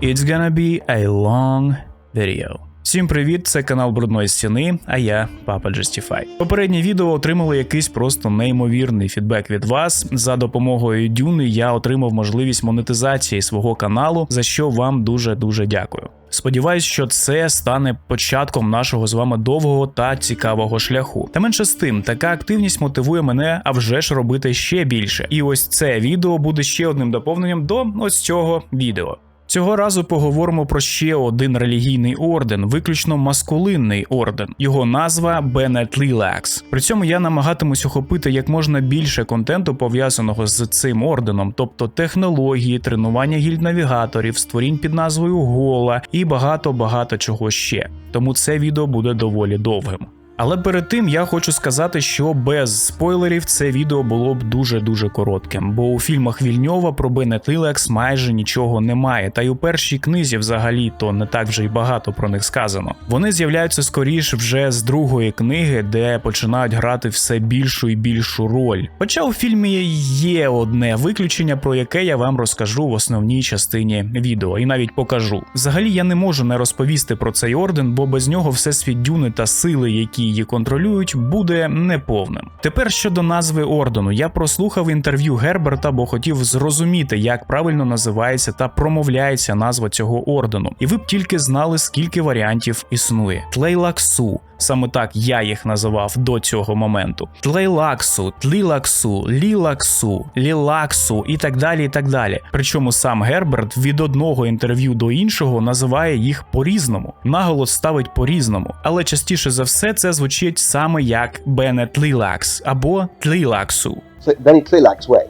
It's gonna be a long video. Всім привіт, це канал Брудної Стіни, а я Папа Justify. Попереднє відео отримало якийсь просто неймовірний фідбек від вас. За допомогою Дюни я отримав можливість монетизації свого каналу, за що вам дуже дуже дякую. Сподіваюсь, що це стане початком нашого з вами довгого та цікавого шляху. Та менше з тим, така активність мотивує мене, а вже ж робити ще більше. І ось це відео буде ще одним доповненням до ось цього відео. Цього разу поговоримо про ще один релігійний орден, виключно маскулинний орден. Його назва Бенет Лілакс. При цьому я намагатимусь охопити як можна більше контенту пов'язаного з цим орденом, тобто технології, тренування гільд-навігаторів, створінь під назвою Гола і багато багато чого ще. Тому це відео буде доволі довгим. Але перед тим я хочу сказати, що без спойлерів це відео було б дуже дуже коротким, бо у фільмах Вільньова про Беннет Лілекс майже нічого немає, та й у першій книзі взагалі то не так вже й багато про них сказано. Вони з'являються скоріш вже з другої книги, де починають грати все більшу і більшу роль. Хоча у фільмі є одне виключення, про яке я вам розкажу в основній частині відео, і навіть покажу. Взагалі я не можу не розповісти про цей орден, бо без нього всесвіт дюни та сили, які її контролюють, буде неповним. Тепер щодо назви ордену, я прослухав інтерв'ю Герберта, бо хотів зрозуміти, як правильно називається та промовляється назва цього ордену, і ви б тільки знали, скільки варіантів існує. Тлейлаксу. Саме так я їх називав до цього моменту: тлейлаксу, тлілаксу, лілаксу, лілаксу і так далі. і так далі. Причому сам Герберт від одного інтерв'ю до іншого називає їх по-різному, наголос ставить по-різному, але частіше за все це звучить саме як Бенет Лілакс або Тлілаксу. Tlilax Way.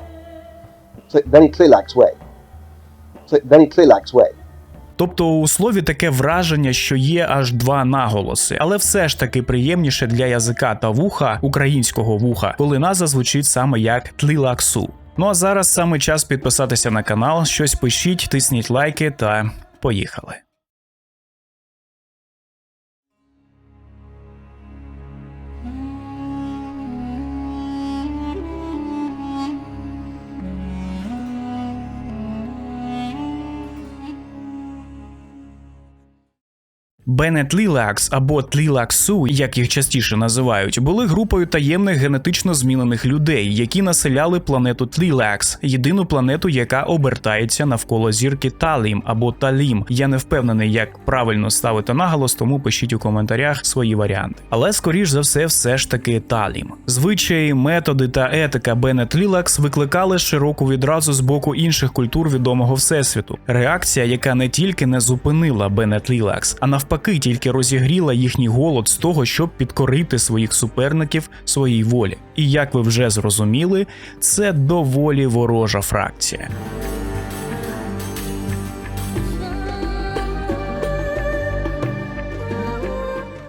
Tlilax Way. Tl- Way. Тобто у слові таке враження, що є аж два наголоси, але все ж таки приємніше для язика та вуха, українського вуха, коли назва звучить саме як тлілаксу. Ну а зараз саме час підписатися на канал, щось пишіть, тисніть лайки та поїхали. Беннет Лілакс або Тлілаксу, як їх частіше називають, були групою таємних генетично змінених людей, які населяли планету Тлілакс, єдину планету, яка обертається навколо зірки Талім або Талім. Я не впевнений, як правильно ставити наголос, тому пишіть у коментарях свої варіанти. Але скоріш за все, все ж таки Талім. Звичаї, методи та етика Беннет Лілакс викликали широку відразу з боку інших культур відомого всесвіту. Реакція, яка не тільки не зупинила Беннет Лілакс, а навпаки, тільки розігріла їхній голод з того, щоб підкорити своїх суперників своїй волі. І як ви вже зрозуміли, це доволі ворожа фракція.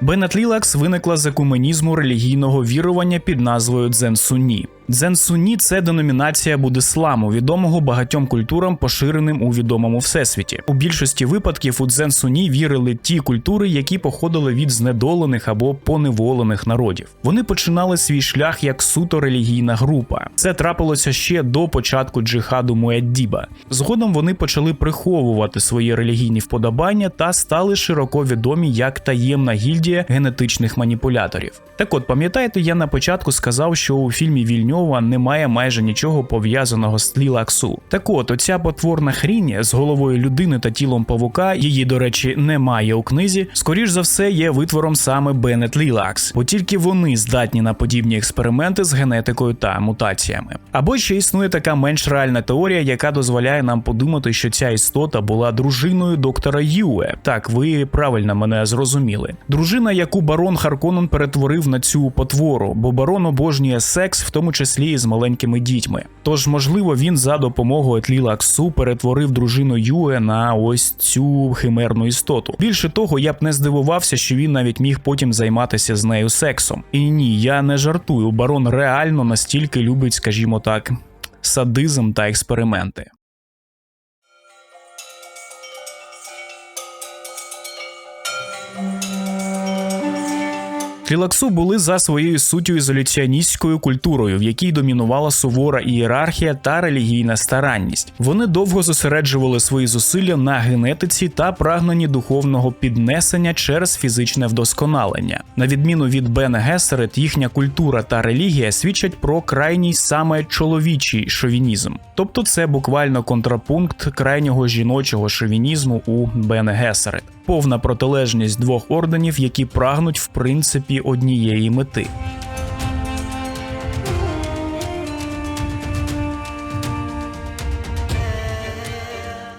Беннет Лілакс виникла з екуменізму релігійного вірування під назвою Дзен-Сунні. Дзен-Сунні – це деномінація будисламу, відомого багатьом культурам, поширеним у відомому всесвіті. У більшості випадків у Дзен-Сунні вірили ті культури, які походили від знедолених або поневолених народів. Вони починали свій шлях як суто релігійна група. Це трапилося ще до початку джихаду Муеддіба. Згодом вони почали приховувати свої релігійні вподобання та стали широко відомі як таємна гільдія генетичних маніпуляторів. Так от, пам'ятаєте, я на початку сказав, що у фільмі Вільньова немає майже нічого пов'язаного з Тлілаксу. Так от, оця потворна хрінь з головою людини та тілом павука, її, до речі, немає у книзі, скоріш за все, є витвором саме Беннет Лілакс, бо тільки вони здатні на подібні експерименти з генетикою та мутаціями. Або ще існує така менш реальна теорія, яка дозволяє нам подумати, що ця істота була дружиною доктора Юе. Так, ви правильно мене зрозуміли. Дружина, яку барон Харконен перетворив на цю потвору, бо барон обожнює секс, в тому числі і з маленькими дітьми. Тож, можливо, він за допомогою Тлілаксу перетворив дружину Юе на ось цю химерну істоту. Більше того, я б не здивувався, що він навіть міг потім займатися з нею сексом. І ні, я не жартую. Барон реально настільки любить, скажімо так, садизм та експерименти. Тлілаксу були за своєю суттю ізоляціоністською культурою, в якій домінувала сувора ієрархія та релігійна старанність. Вони довго зосереджували свої зусилля на генетиці та прагненні духовного піднесення через фізичне вдосконалення. На відміну від Бен Гесерет, їхня культура та релігія свідчать про крайній саме чоловічий шовінізм. Тобто це буквально контрапункт крайнього жіночого шовінізму у Бен Гесерет. Повна протилежність двох орденів, які прагнуть в принципі однієї мети.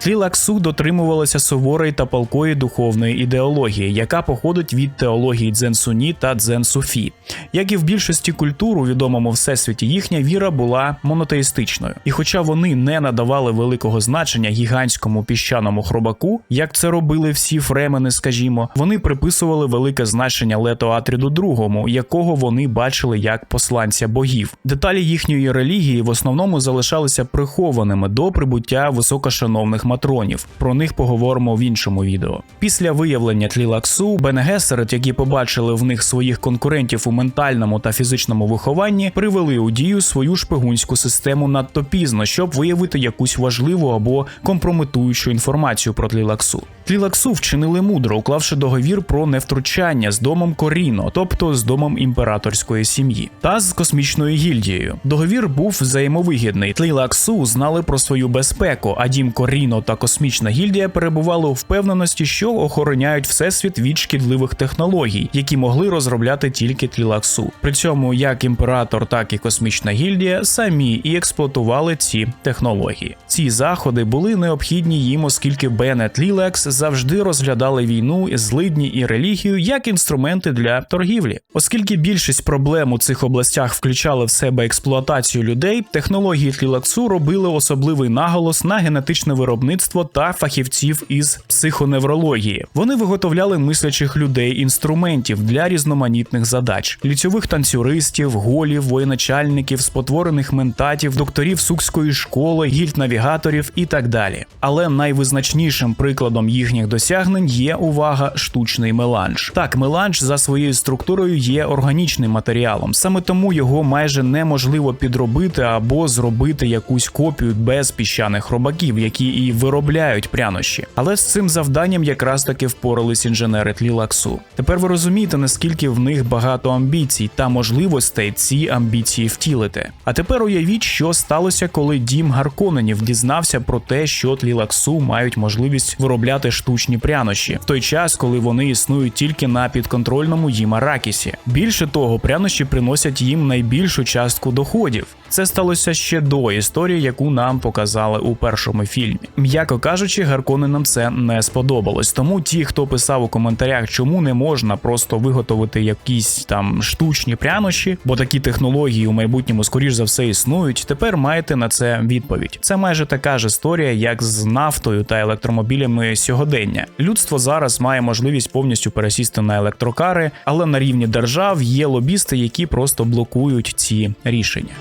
Тлілаксу дотримувалася суворої та палкої духовної ідеології, яка походить від теології Дзенсуні та Дзенсуфі. Як і в більшості культур у відомому всесвіті, їхня віра була монотеїстичною. І хоча вони не надавали великого значення гігантському піщаному хробаку, як це робили всі фремени, скажімо, вони приписували велике значення Летоатріду другому, якого вони бачили як посланця богів. Деталі їхньої релігії в основному залишалися прихованими до прибуття високошановних матронів. Про них поговоримо в іншому відео. Після виявлення тлілаксу Бенгесерет, які побачили в них своїх конкурентів у ментальному та фізичному вихованні, привели у дію свою шпигунську систему надто пізно, щоб виявити якусь важливу або компрометуючу інформацію про тлілаксу. Тлілаксу вчинили мудро, уклавши договір про невтручання з домом Коріно, тобто з домом імператорської сім'ї, та з космічною гільдією. Договір був взаємовигідний. Тлілаксу знали про свою безпеку, а дім Коріно та космічна гільдія перебували у впевненості, що охороняють всесвіт від шкідливих технологій, які могли розробляти тільки Тлілаксу. При цьому як імператор, так і космічна гільдія самі і експлуатували ці технології. Ці заходи були необхідні їм, оскільки Беннет Лілекс завжди розглядали війну, злидні і релігію як інструменти для торгівлі. Оскільки більшість проблем у цих областях включали в себе експлуатацію людей, технології Тлілаксу робили особливий наголос на генетичне виробництво та фахівців із психоневрології. Вони виготовляли мислячих людей інструментів для різноманітних задач: ліцьових танцюристів, голів, воєначальників, спотворених ментатів, докторів сукської школи, гільд-навігаторів і так далі. Але найвизначнішим прикладом їхніх досягнень є увага штучний меланж. Так, меланж за своєю структурою є органічним матеріалом, саме тому його майже неможливо підробити або зробити якусь копію без піщаних робаків, які і виробляють прянощі. Але з цим завданням якраз таки впорались інженери Тлілаксу. Тепер ви розумієте, наскільки в них багато амбіцій та можливостей ці амбіції втілити. А тепер уявіть, що сталося, коли дім Гарконенів дізнався про те, що Тлілаксу мають можливість виробляти штучні прянощі в той час, коли вони існують тільки на підконтрольному їм Аракісі. Більше того, прянощі приносять їм найбільшу частку доходів. Це сталося ще до історії, яку нам показали у першому фільмі. М'яко кажучи, Гарконенам це не сподобалось. Тому ті, хто писав у коментарях, чому не можна просто виготовити якісь там штучні прянощі, бо такі технології у майбутньому скоріш за все існують. Тепер маєте на це відповідь. Це майже така ж історія, як з нафтою та електромобілями сьогодення. Людство зараз має можливість повністю пересісти на електрокари, але на рівні держав є лобісти, які просто блокують ці рішення.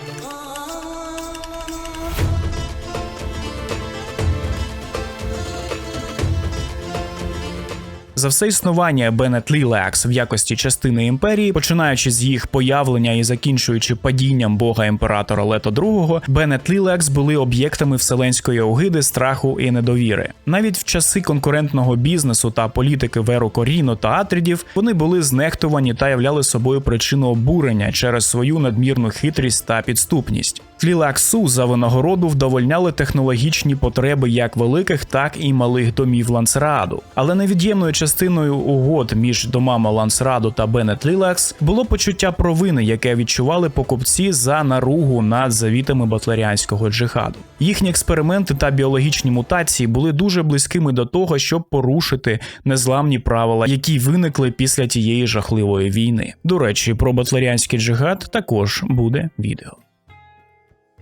За все існування Беннет Лілекс в якості частини імперії, починаючи з їх появлення і закінчуючи падінням бога імператора Лето II, Беннет Лілекс були об'єктами вселенської огиди, страху і недовіри. Навіть в часи конкурентного бізнесу та політики Веру Коріно та Атрідів вони були знехтувані та являли собою причину обурення через свою надмірну хитрість та підступність. Тлілаксу за винагороду вдовольняли технологічні потреби як великих, так і малих домів Лансраду. Але невід'ємною частиною угод між домами Лансраду та Беннет Лілакс було почуття провини, яке відчували покупці за наругу над завітами батлеріанського джихаду. Їхні експерименти та біологічні мутації були дуже близькими до того, щоб порушити незламні правила, які виникли після тієї жахливої війни. До речі, про батлеріанський джихад також буде відео.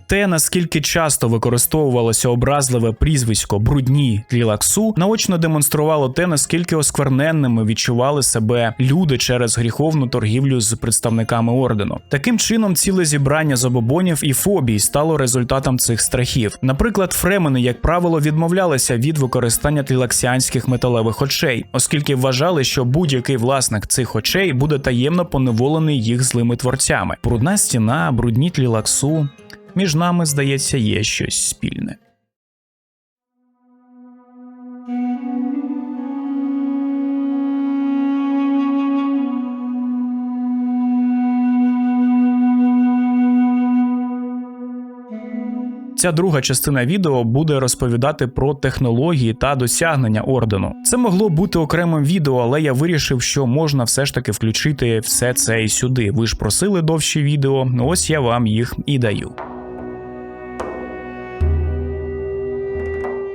Те, наскільки часто використовувалося образливе прізвисько брудні тлілаксу, наочно демонструвало те, наскільки оскверненними відчували себе люди через гріховну торгівлю з представниками ордену. Таким чином, ціле зібрання забобонів і фобій стало результатом цих страхів. Наприклад, фремени, як правило, відмовлялися від використання тлілаксіанських металевих очей, оскільки вважали, що будь-який власник цих очей буде таємно поневолений їх злими творцями. Брудна стіна, брудні тлілаксу. Між нами, здається, є щось спільне. Ця друга частина відео буде розповідати про технології та досягнення ордену. Це могло бути окремим відео, але я вирішив, що можна все ж таки включити все це і сюди. Ви ж просили довші відео, ось я вам їх і даю.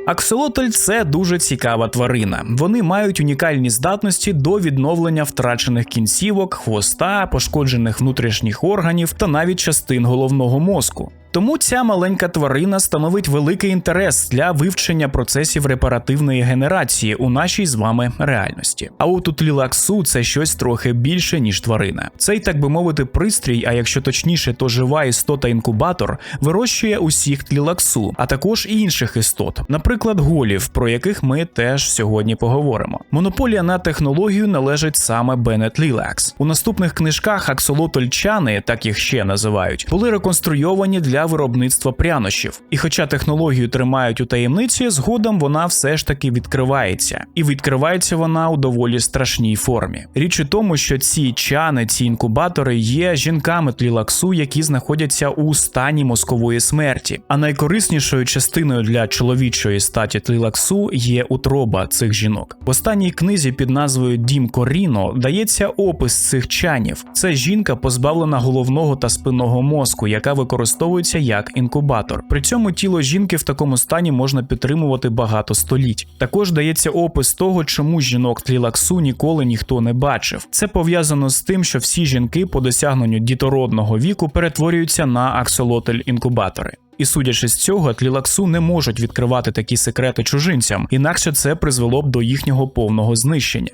Аксолотль це дуже цікава тварина. Вони мають унікальні здатності до відновлення втрачених кінцівок, хвоста, пошкоджених внутрішніх органів та навіть частин головного мозку. Тому ця маленька тварина становить великий інтерес для вивчення процесів репаративної генерації у нашій з вами реальності. А от у тлілаксу це щось трохи більше ніж тварина. Цей, так би мовити, пристрій, а якщо точніше, то жива істота інкубатор, вирощує усіх тлілаксу, а також і інших істот, наприклад, голів, про яких ми теж сьогодні поговоримо. Монополія на технологію належить саме Беннет Лілакс. У наступних книжках аксолотольчани, так їх ще називають, були реконструйовані для виробництва прянощів. І хоча технологію тримають у таємниці, згодом вона все ж таки відкривається, і відкривається вона у доволі страшній формі. Річ у тому, що ці чани, ці інкубатори є жінками тлілаксу, які знаходяться у стані мозкової смерті. А найкориснішою частиною для чоловічої статі тлілаксу є утроба цих жінок. В останній книзі під назвою Дім Коріно дається опис цих чанів. Це жінка, позбавлена головного та спинного мозку, яка використовується як інкубатор. При цьому тіло жінки в такому стані можна підтримувати багато століть. Також дається опис того, чому жінок тлілаксу ніколи ніхто не бачив. Це пов'язано з тим, що всі жінки по досягненню дітородного віку перетворюються на аксолотель інкубатори. І судячи з цього, тлілаксу не можуть відкривати такі секрети чужинцям, інакше це призвело б до їхнього повного знищення.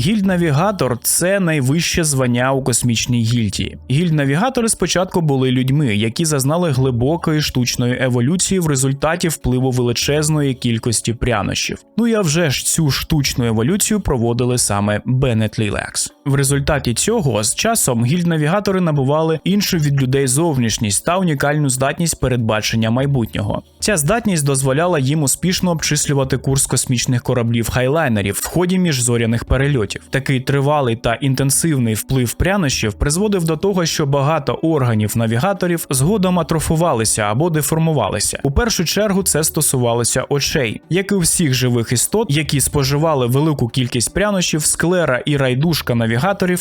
Гільд-навігатор це найвище звання у космічній гільдії. Гільд-навігатори спочатку були людьми, які зазнали глибокої штучної еволюції в результаті впливу величезної кількості прянощів. Ну я вже ж цю штучну еволюцію проводили саме Беннет Лілекс. В результаті цього з часом гільд-навігатори набували іншу від людей зовнішність та унікальну здатність передбачення майбутнього. Ця здатність дозволяла їм успішно обчислювати курс космічних кораблів хайлайнерів в ході міжзоряних перельотів. Такий тривалий та інтенсивний вплив прянощів призводив до того, що багато органів навігаторів згодом атрофувалися або деформувалися. У першу чергу це стосувалося очей, як і у всіх живих істот, які споживали велику кількість прянощів, склера і райдушка навігаторів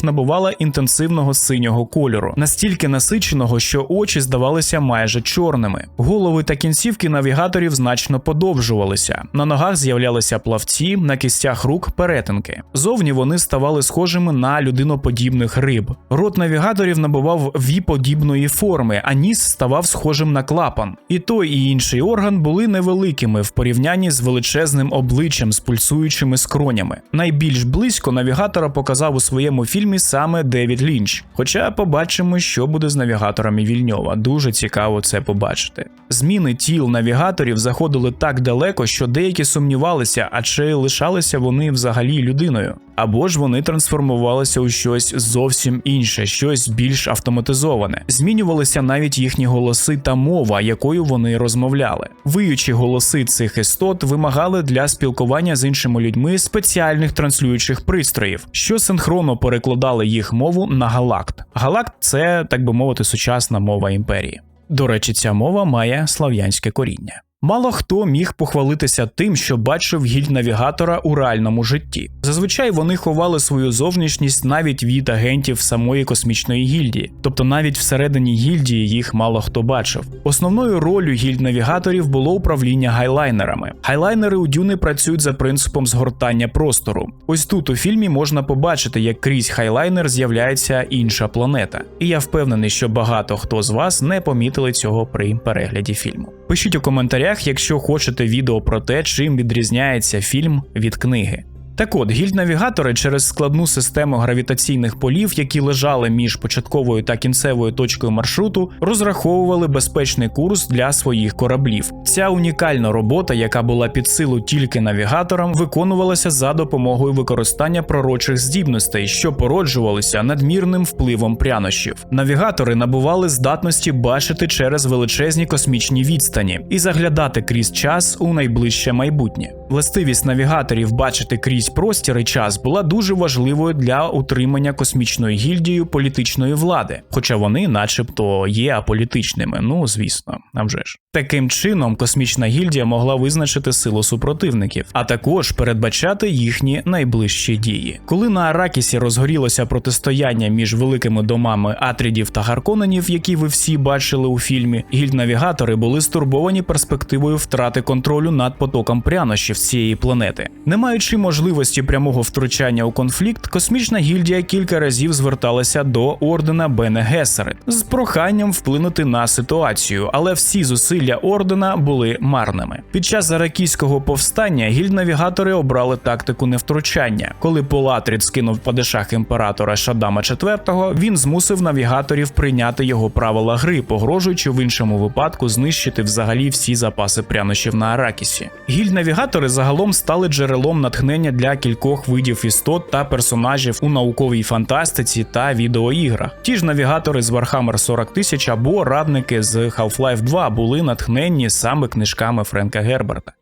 набувала інтенсивного синього кольору, настільки насиченого, що очі здавалися майже чорними. Голови та кінцівки навігаторів значно подовжувалися. На ногах з'являлися плавці, на кістях рук перетинки. Зовні вони ставали схожими на людиноподібних риб. Рот навігаторів набував віподібної форми, а ніс ставав схожим на клапан. І той і інший орган були невеликими в порівнянні з величезним обличчям з пульсуючими скронями. Найбільш близько навігатора показав у своєму фільмі саме Девід Лінч. Хоча побачимо, що буде з навігаторами Вільньова. Дуже цікаво це побачити. Зміни тіл навігаторів заходили так далеко, що деякі сумнівалися, а чи лишалися вони взагалі людиною. Або ж вони трансформувалися у щось зовсім інше, щось більш автоматизоване. Змінювалися навіть їхні голоси та мова, якою вони розмовляли. Виючі голоси цих істот вимагали для спілкування з іншими людьми спеціальних транслюючих пристроїв, що синхронно перекладали їх мову на галакт. Галакт це, так би мовити, сучасна мова імперії. До речі, ця мова має слав'янське коріння. Мало хто міг похвалитися тим, що бачив гільд навігатора у реальному житті. Зазвичай вони ховали свою зовнішність навіть від агентів самої космічної гільдії, тобто навіть всередині гільдії їх мало хто бачив. Основною ролью гільд навігаторів було управління гайлайнерами. Гайлайнери у дюни працюють за принципом згортання простору. Ось тут у фільмі можна побачити, як крізь хайлайнер з'являється інша планета. І я впевнений, що багато хто з вас не помітили цього при перегляді фільму. Пишіть у коментарях, якщо хочете відео про те, чим відрізняється фільм від книги. Так от, гільд-навігатори через складну систему гравітаційних полів, які лежали між початковою та кінцевою точкою маршруту, розраховували безпечний курс для своїх кораблів. Ця унікальна робота, яка була під силу тільки навігаторам, виконувалася за допомогою використання пророчих здібностей, що породжувалися надмірним впливом прянощів. Навігатори набували здатності бачити через величезні космічні відстані і заглядати крізь час у найближче майбутнє. Властивість навігаторів бачити крізь простір і час була дуже важливою для утримання космічною гільдією політичної влади, хоча вони, начебто, є аполітичними. Ну звісно, а вже ж. Таким чином, космічна гільдія могла визначити силу супротивників, а також передбачати їхні найближчі дії. Коли на Аракісі розгорілося протистояння між великими домами Атрідів та Гарконенів, які ви всі бачили у фільмі, гільд-навігатори були стурбовані перспективою втрати контролю над потоком прянощів цієї планети. Не маючи можливості прямого втручання у конфлікт, космічна гільдія кілька разів зверталася до ордена Бене Гесерет з проханням вплинути на ситуацію, але всі зусилля ордена були марними. Під час аракійського повстання гільд-навігатори обрали тактику невтручання. Коли Полатрід скинув падишах імператора Шадама IV, він змусив навігаторів прийняти його правила гри, погрожуючи в іншому випадку знищити взагалі всі запаси прянощів на Аракісі. Гільд-навігатори загалом стали джерелом натхнення для кількох видів істот та персонажів у науковій фантастиці та відеоіграх. Ті ж навігатори з Warhammer 40 тисяч або радники з Half-Life 2 були натхненні саме книжками Френка Герберта.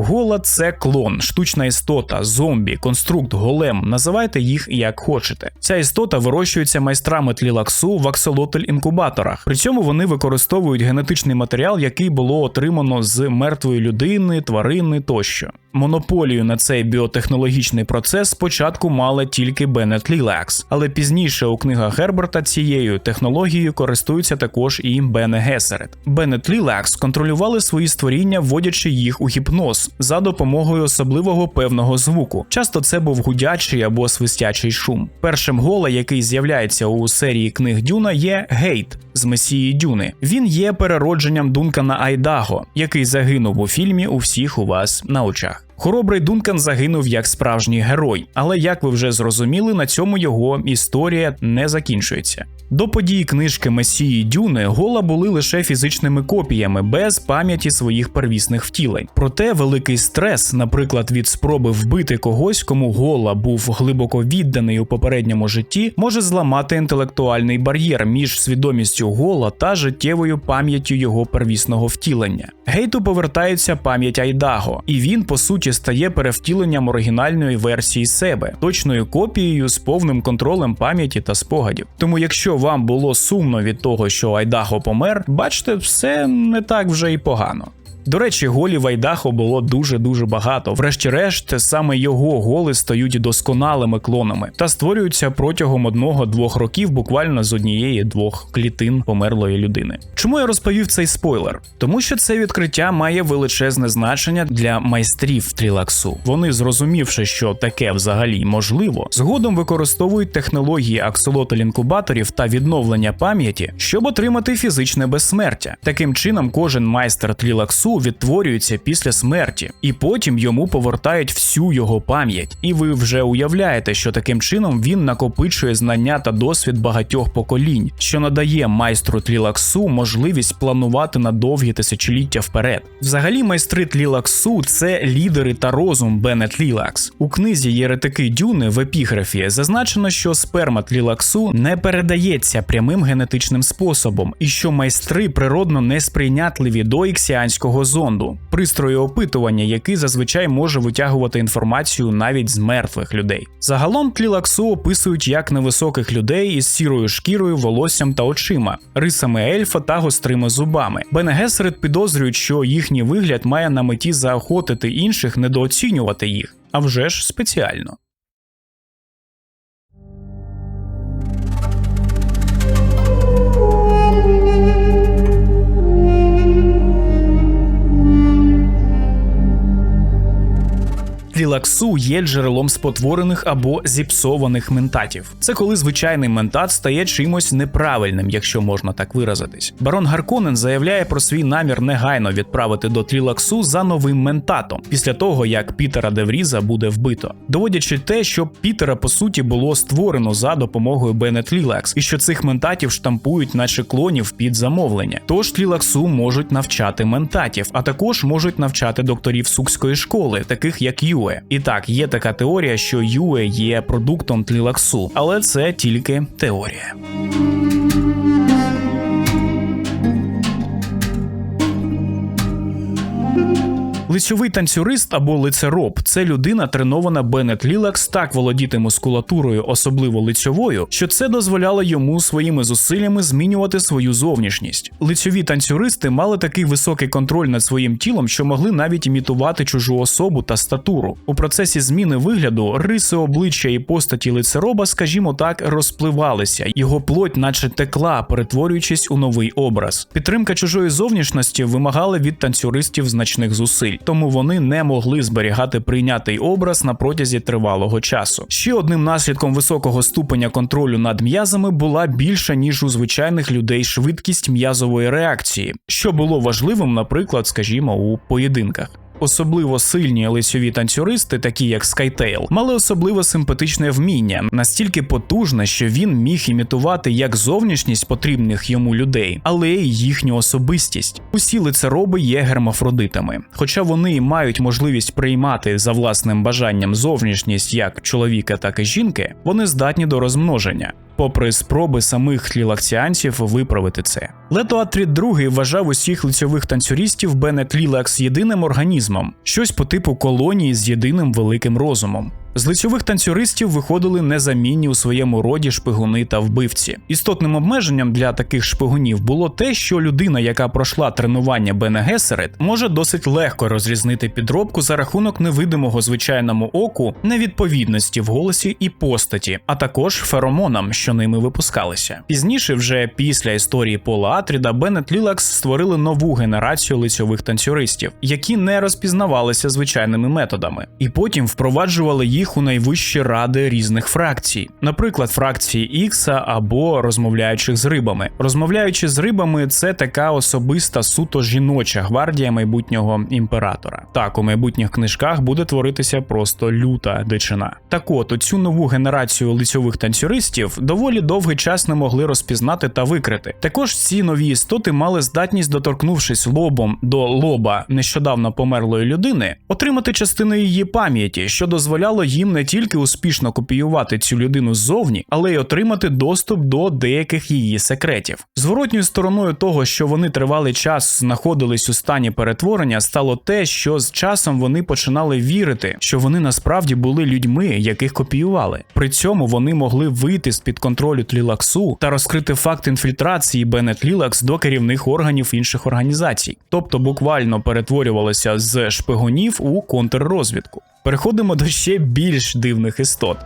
Гола це клон, штучна істота, зомбі, конструкт, голем. Називайте їх як хочете. Ця істота вирощується майстрами тлілаксу в аксолотль інкубаторах. При цьому вони використовують генетичний матеріал, який було отримано з мертвої людини, тварини тощо. Монополію на цей біотехнологічний процес спочатку мала тільки Беннет Лілакс, але пізніше у книгах Герберта цією технологією користуються також і Бене Гесерет. Беннет Лілакс контролювали свої створіння, вводячи їх у гіпноз за допомогою особливого певного звуку. Часто це був гудячий або свистячий шум. Першим гола, який з'являється у серії книг Дюна, є Гейт з Месії Дюни. Він є переродженням Дункана Айдаго, який загинув у фільмі у всіх у вас на очах. Хоробрий Дункан загинув як справжній герой, але як ви вже зрозуміли, на цьому його історія не закінчується. До подій книжки Месії Дюни гола були лише фізичними копіями без пам'яті своїх первісних втілень. Проте великий стрес, наприклад, від спроби вбити когось, кому гола був глибоко відданий у попередньому житті, може зламати інтелектуальний бар'єр між свідомістю гола та життєвою пам'яттю його первісного втілення. Гейту повертається пам'ять Айдаго, і він по суті стає перевтіленням оригінальної версії себе, точною копією з повним контролем пам'яті та спогадів. Тому, якщо вам було сумно від того, що Айдаго помер, бачите, все не так вже і погано. До речі, голів Айдахо було дуже-дуже багато. Врешті-решт, саме його голи стають досконалими клонами та створюються протягом одного-двох років буквально з однієї-двох клітин померлої людини. Чому я розповів цей спойлер? Тому що це відкриття має величезне значення для майстрів трілаксу. Вони, зрозумівши, що таке взагалі можливо, згодом використовують технології аксолотль-інкубаторів та відновлення пам'яті, щоб отримати фізичне безсмертя. Таким чином, кожен майстер трілаксу відтворюється після смерті, і потім йому повертають всю його пам'ять. І ви вже уявляєте, що таким чином він накопичує знання та досвід багатьох поколінь, що надає майстру тлілаксу можливість планувати на довгі тисячоліття вперед. Взагалі, майстри тлілаксу це лідери та розум Беннет Лілакс. У книзі Єретики Дюни в епіграфі зазначено, що сперма тлілаксу не передається прямим генетичним способом, і що майстри природно несприйнятливі до іксіанського міжзоряного зонду, пристрою опитування, який зазвичай може витягувати інформацію навіть з мертвих людей. Загалом тлілаксу описують як невисоких людей із сірою шкірою, волоссям та очима, рисами ельфа та гострими зубами. Бене Гесерет підозрюють, що їхній вигляд має на меті заохотити інших недооцінювати їх, а вже ж спеціально. Тлілаксу є джерелом спотворених або зіпсованих ментатів. Це коли звичайний ментат стає чимось неправильним, якщо можна так виразитись. Барон Гарконен заявляє про свій намір негайно відправити до Тлілаксу за новим ментатом після того, як Пітера Девріза буде вбито, доводячи те, що Пітера по суті було створено за допомогою Беннет Лілакс, і що цих ментатів штампують, наче клонів під замовлення. Тож Тлілаксу можуть навчати ментатів, а також можуть навчати докторів сукської школи, таких як Юе. І так, є така теорія, що Юе є продуктом тлілаксу, але це тільки теорія. Лицьовий танцюрист або лицероб це людина, тренована Беннет Лілакс так володіти мускулатурою, особливо лицьовою, що це дозволяло йому своїми зусиллями змінювати свою зовнішність. Лицьові танцюристи мали такий високий контроль над своїм тілом, що могли навіть імітувати чужу особу та статуру. У процесі зміни вигляду риси обличчя і постаті лицероба, скажімо так, розпливалися. Його плоть, наче текла, перетворюючись у новий образ. Підтримка чужої зовнішності вимагала від танцюристів значних зусиль тому вони не могли зберігати прийнятий образ на протязі тривалого часу. Ще одним наслідком високого ступеня контролю над м'язами була більша ніж у звичайних людей швидкість м'язової реакції, що було важливим, наприклад, скажімо, у поєдинках. Особливо сильні лицьові танцюристи, такі як Skytail, мали особливо симпатичне вміння, настільки потужне, що він міг імітувати як зовнішність потрібних йому людей, але й їхню особистість. Усі лицероби є гермафродитами, хоча вони мають можливість приймати за власним бажанням зовнішність як чоловіка, так і жінки, вони здатні до розмноження. Попри спроби самих тлілакціанців виправити це, Лето Атріт II вважав усіх лицьових танцюристів Беннет Лілакс єдиним організмом, щось по типу колонії з єдиним великим розумом. З лицьових танцюристів виходили незамінні у своєму роді шпигуни та вбивці. Істотним обмеженням для таких шпигунів було те, що людина, яка пройшла тренування Бене Гесерет, може досить легко розрізнити підробку за рахунок невидимого звичайному оку невідповідності в голосі і постаті, а також феромонам, що ними випускалися. Пізніше, вже після історії Пола Атріда, Беннет Лілакс створили нову генерацію лицьових танцюристів, які не розпізнавалися звичайними методами, і потім впроваджували їх у найвищі ради різних фракцій, наприклад, фракції Ікса або розмовляючих з рибами. Розмовляючи з рибами, це така особиста суто жіноча гвардія майбутнього імператора. Так, у майбутніх книжках буде творитися просто люта дичина. Так от, оцю нову генерацію лицьових танцюристів доволі довгий час не могли розпізнати та викрити. Також ці нові істоти мали здатність, доторкнувшись лобом до лоба нещодавно померлої людини, отримати частину її пам'яті, що дозволяло їм не тільки успішно копіювати цю людину ззовні, але й отримати доступ до деяких її секретів. Зворотньою стороною того, що вони тривалий час знаходились у стані перетворення, стало те, що з часом вони починали вірити, що вони насправді були людьми, яких копіювали. При цьому вони могли вийти з під контролю тлілаксу та розкрити факт інфільтрації Беннет Лілакс до керівних органів інших організацій, тобто буквально перетворювалися з шпигунів у контррозвідку. Переходимо до ще більш дивних істот.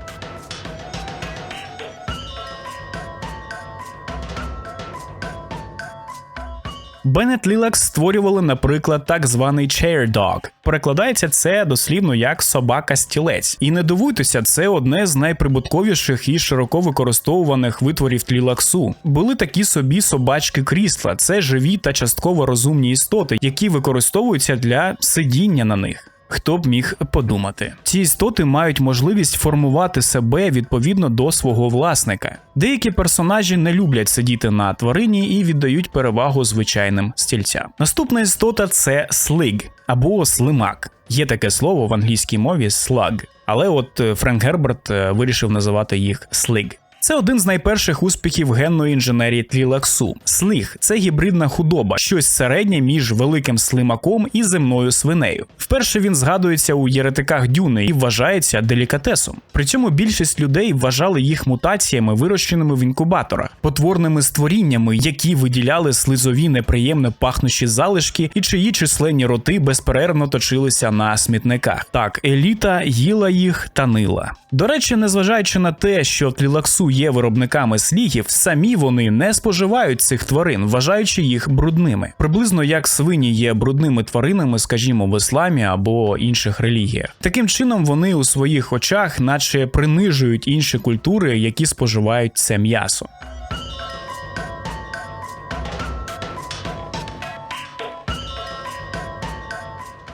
Беннет Лілакс створювали, наприклад, так званий chair dog. Перекладається це дослівно як собака-стілець. І не дивуйтеся, це одне з найприбутковіших і широко використовуваних витворів тлілаксу. Були такі собі собачки крісла. Це живі та частково розумні істоти, які використовуються для сидіння на них. Хто б міг подумати, ці істоти мають можливість формувати себе відповідно до свого власника. Деякі персонажі не люблять сидіти на тварині і віддають перевагу звичайним стільцям. Наступна істота це слиг або слимак. Є таке слово в англійській мові слаг, але от Френк Герберт вирішив називати їх слиг. Це один з найперших успіхів генної інженерії тлілаксу. Слиг це гібридна худоба, щось середнє між великим слимаком і земною свинею. Вперше він згадується у єретиках дюни і вважається делікатесом. При цьому більшість людей вважали їх мутаціями, вирощеними в інкубаторах, потворними створіннями, які виділяли слизові неприємно пахнущі залишки, і чиї численні роти безперервно точилися на смітниках. Так, еліта їла їх та нила. До речі, незважаючи на те, що тлілаксу є виробниками слігів, самі вони не споживають цих тварин, вважаючи їх брудними. Приблизно як свині є брудними тваринами, скажімо, в ісламі або інших релігіях. Таким чином, вони у своїх очах, наче принижують інші культури, які споживають це м'ясо.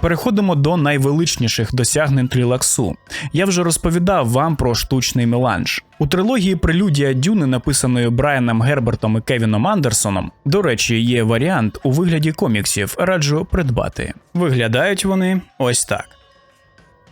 Переходимо до найвеличніших досягнень трілаксу. Я вже розповідав вам про штучний меланж. У трилогії Прелюдія Дюни, написаної Брайаном Гербертом і Кевіном Андерсоном. До речі, є варіант у вигляді коміксів. Раджу придбати. Виглядають вони ось так.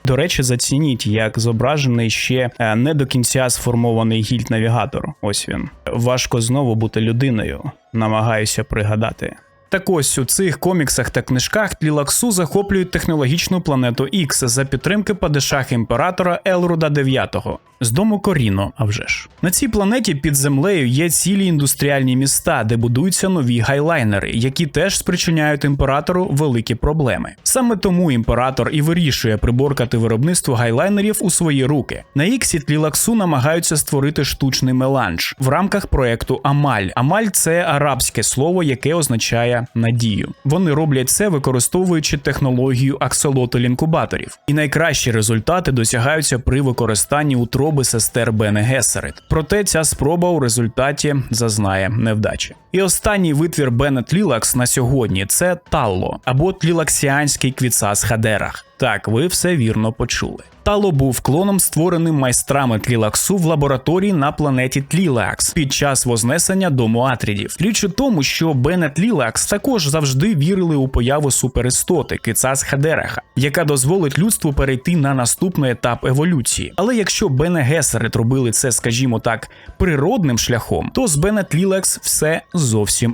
До речі, зацініть, як зображений ще е, не до кінця сформований гільд-навігатор. Ось він. Важко знову бути людиною. Намагаюся пригадати. Так ось у цих коміксах та книжках Тлілаксу захоплюють технологічну планету X за підтримки падишах імператора Елруда IX з дому Коріно, а вже ж. На цій планеті під землею є цілі індустріальні міста, де будуються нові гайлайнери, які теж спричиняють імператору великі проблеми. Саме тому імператор і вирішує приборкати виробництво гайлайнерів у свої руки. На Іксі Тлілаксу намагаються створити штучний меланж в рамках проекту Амаль. Амаль це арабське слово, яке означає надію. Вони роблять це використовуючи технологію аксолотель-інкубаторів. І найкращі результати досягаються при використанні утроби сестер Бене Гесерит. Проте ця спроба у результаті зазнає невдачі. І останній витвір Беннет Лілакс на сьогодні це Талло або тлілаксіанський квіцас Хадерах. Так, ви все вірно почули. Тало був клоном, створеним майстрами тлілаксу в лабораторії на планеті Тлілакс під час вознесення дому Атрідів. Річ у тому, що Беннет Лілакс також завжди вірили у появу суперістоти Кицас Хадераха, яка дозволить людству перейти на наступний етап еволюції. Але якщо Бене Гесерит робили це, скажімо так, природним шляхом, то з Беннет Лілакс все зовсім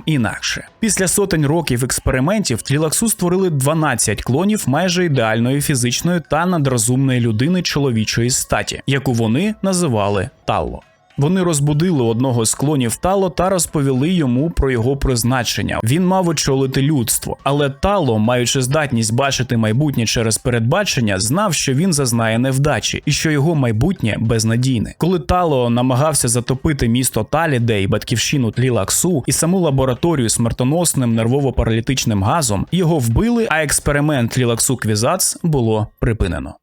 інакше. Після сотень років експериментів Тлілаксу створили 12 клонів майже ідеальної фізичної та надрозумної людини чоловічої статі, яку вони називали Талло. Вони розбудили одного з клонів Тало та розповіли йому про його призначення. Він мав очолити людство, але Тало, маючи здатність бачити майбутнє через передбачення, знав, що він зазнає невдачі і що його майбутнє безнадійне. Коли Тало намагався затопити місто Талідей, батьківщину Тлілаксу і саму лабораторію смертоносним нервово-паралітичним газом, його вбили, а експеримент Тлілаксу Квізац було припинено.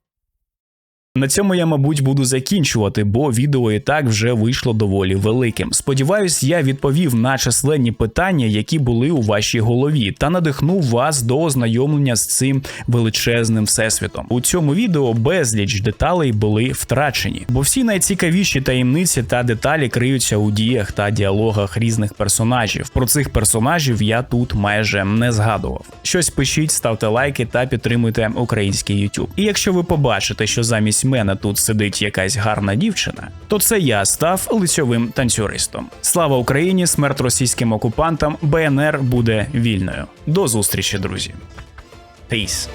На цьому я, мабуть, буду закінчувати, бо відео і так вже вийшло доволі великим. Сподіваюсь, я відповів на численні питання, які були у вашій голові, та надихнув вас до ознайомлення з цим величезним всесвітом. У цьому відео безліч деталей були втрачені, бо всі найцікавіші таємниці та деталі криються у діях та діалогах різних персонажів. Про цих персонажів я тут майже не згадував. Щось пишіть, ставте лайки та підтримуйте український YouTube. І якщо ви побачите, що замість мене тут сидить якась гарна дівчина, то це я став лицьовим танцюристом. Слава Україні! Смерть російським окупантам! БНР буде вільною. До зустрічі, друзі. Peace.